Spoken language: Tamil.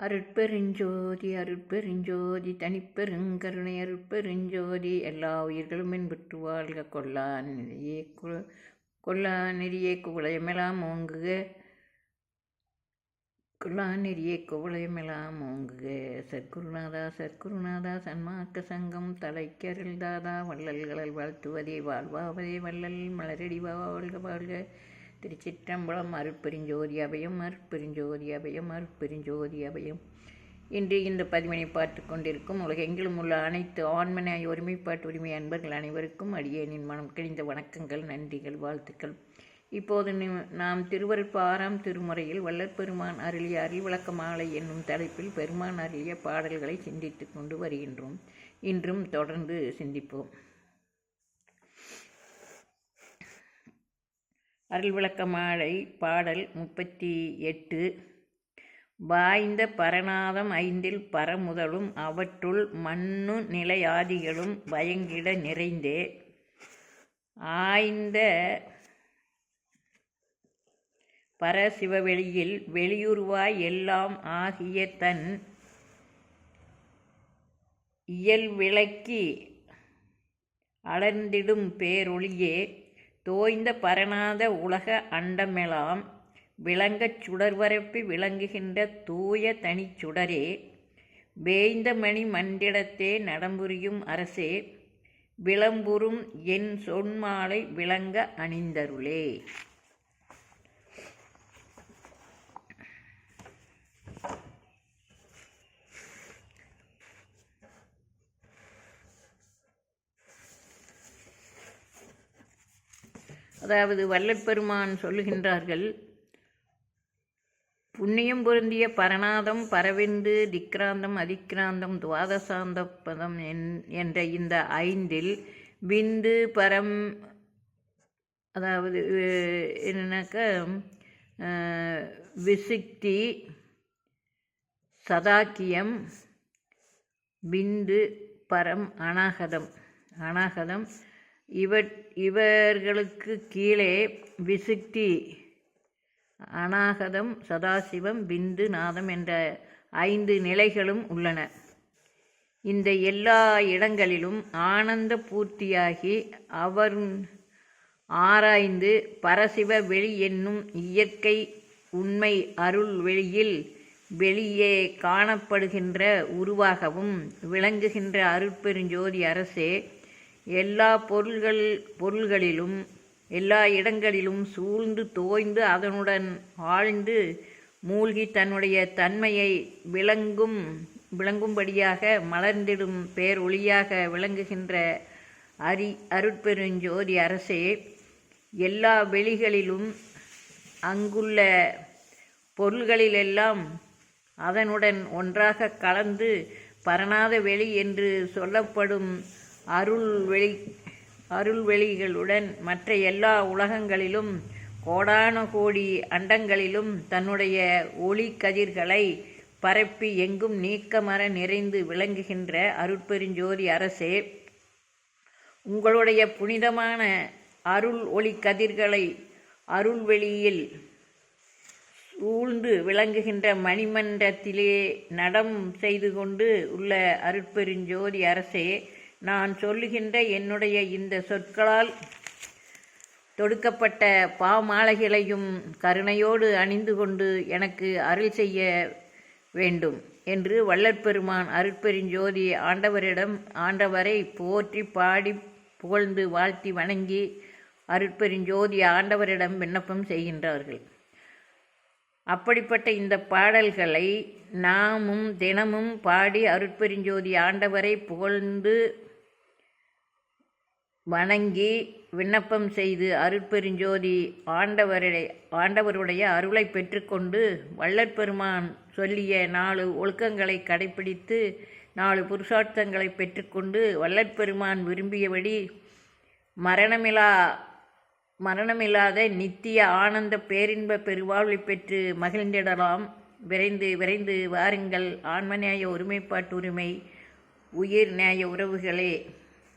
அருட்பெருஞ்சோதி அருட்பெருஞ்சோதி தனிப்பெருங்கருணை அருட்பெருஞ்சோதி எல்லா உயிர்களும் என்பட்டு வாழ்க. கொல்லா நெறியே கு- கொல்லா நெறியே குவளையமெல்லாம் ஓங்குக. கொல்லா நெறியே குவளையமெல்லாம் ஓங்குக. சர்க்குருநாதா சர்க்குருநாதா சன்மார்க்க சங்கம் தலைக்கருள்தாதா வள்ளல்களில் வாழ்த்துவதே வாழ்வாவதே வள்ளல் மலரடி வாழ்க வாழ்க. திருச்சிற்றம்பலம் அருட்பெருஞ்சோதி அபயம் அருட்பெருஞ்சோதி அபயம் அருட்பெருஞ்சோதி அபயம். இன்று இந்த பதிவினை பார்த்து கொண்டிருக்கும் உலகெங்கிலும் உள்ள அனைத்து ஆண்மனாய் ஒருமைப்பாட்டு உரிமை அன்பர்கள் அனைவருக்கும் அடியேனின் மனம் கிழிந்த வணக்கங்கள் நன்றிகள் வாழ்த்துக்கள். இப்போது நி- நாம் திருவருட்பு ஆறாம் திருமுறையில் வள்ளற்பெருமான் அருளிய அறிவிளக்க மாலை என்னும் தலைப்பில் பெருமான் அருளிய பாடல்களை சிந்தித்து கொண்டு வருகின்றோம். இன்றும் தொடர்ந்து சிந்திப்போம். அருள் விளக்க மாலை பாடல் முப்பத்தி எட்டு. வாய்ந்த பரநாதம் ஐந்தில் பரமுதலும் அவற்றுள் மண்ணு நிலையாதிகளும் பயங்கிட நிறைந்தே. ஆய்ந்த பரசிவவெளியில் வெளியுருவாய் எல்லாம் ஆகிய தன் இயல்விளக்கி அடர்ந்திடும் பேரொளியே. தோய்ந்த பரநாத உலக அண்டமெலாம் விளங்கச் சுடர்வரப்பி விளங்குகின்ற தூய தனிச்சுடரே வேய்ந்த மணி மண்டிடத்தே நடம்புரியும் அரசே விளம்புறும் என் சொன்மாலை விளங்க அணிந்தருளே. அதாவது வல்லற்பெருமான் சொல்லுகின்றார்கள் புண்ணியம் பொருந்திய பரநாதம் பரவிந்து திக்ராந்தம் அதிக்ராந்தம் துவாதசாந்த பதம் என்- என்ற இந்த ஐந்தில் விந்து பரம் அதாவது அஹ், என்னன்னாக்கா அஹ், விசுக்தி சதாக்கியம் பிந்து பரம் அனாகதம் அனாகதம் இவற் இவர்களுக்கு கீழே விசுக்தி அநாகதம் சதாசிவம் பிந்து நாதம் என்ற ஐந்து நிலைகளும் உள்ளன. இந்த எல்லா இடங்களிலும் ஆனந்த பூர்த்தியாகி அவர் ஆராய்ந்து பரசிவ வெளி என்னும் இயற்கை உண்மை அருள் வெளியில் வெளியே காணப்படுகின்ற உருவாகவும் விளங்குகின்ற அருட்பெருஞ்சோதி அரசே எல்லா பொருள்கள் பொருள்களிலும் எல்லா இடங்களிலும் சூழ்ந்து தோய்ந்து அதனுடன் ஆழ்ந்து மூழ்கி தன்னுடைய தன்மையை விளங்கும் விளங்கும்படியாக மலர்ந்திடும் பேர் ஒளியாக விளங்குகின்ற அரி அருட்பெருஞ்சோதி அரசே எல்லா வெளிகளிலும் அங்குள்ள பொருள்களிலெல்லாம் அதனுடன் ஒன்றாக கலந்து பரணாத வெளி என்று சொல்லப்படும் அருள் வெளி அருள்வெளிகளுடன் மற்ற எல்லா உலகங்களிலும் கோடான கோடி அண்டங்களிலும் தன்னுடைய ஒளி கதிர்களை பரப்பி எங்கும் நீக்கமர நிறைந்து விளங்குகின்ற அருட்பெருஞ்சோதி அரசே உங்களுடைய புனிதமான அருள் ஒளி கதிர்களை அருள்வெளியில் சூழ்ந்து விளங்குகின்ற மணிமன்றத்திலே நடம் செய்து கொண்டு உள்ள அருட்பெருஞ்சோதி அரசே நான் சொல்லுகின்ற என்னுடைய இந்த சொற்களால் தொடுக்கப்பட்ட பாமாலைகளையும் கருணையோடு அணிந்து கொண்டு எனக்கு அருள் செய்ய வேண்டும் என்று வள்ளற்பெருமான் அருட்பெருஞ்சோதி ஆண்டவரிடம் ஆண்டவரை போற்றி பாடி புகழ்ந்து வாழ்த்தி வணங்கி அருட்பெருஞ்சோதி ஆண்டவரிடம் விண்ணப்பம் செய்கின்றார்கள். அப்படிப்பட்ட இந்த பாடல்களை நாமும் தினமும் பாடி அருட்பெருஞ்சோதி ஆண்டவரை புகழ்ந்து வணங்கி விண்ணப்பம் செய்து அருட்பெருஞ்சோதி ஆண்டவருடைய ஆண்டவருடைய அருளை பெற்றுக்கொண்டு வள்ளற்பெருமான் சொல்லிய நாலு ஒழுக்கங்களை கடைப்பிடித்து நாலு புருஷார்த்தங்களை பெற்றுக்கொண்டு வள்ளற்பெருமான் விரும்பியபடி மரணமிலா மரணமில்லாத நித்திய ஆனந்த பேரின்ப பெருவாழ்வை பெற்று மகிழ்ந்திடலாம். விரைந்து விரைந்து வாருங்கள். ஆன்மநேய ஒருமைப்பாட்டுரிமை உயிர் நியாய உறவுகளே.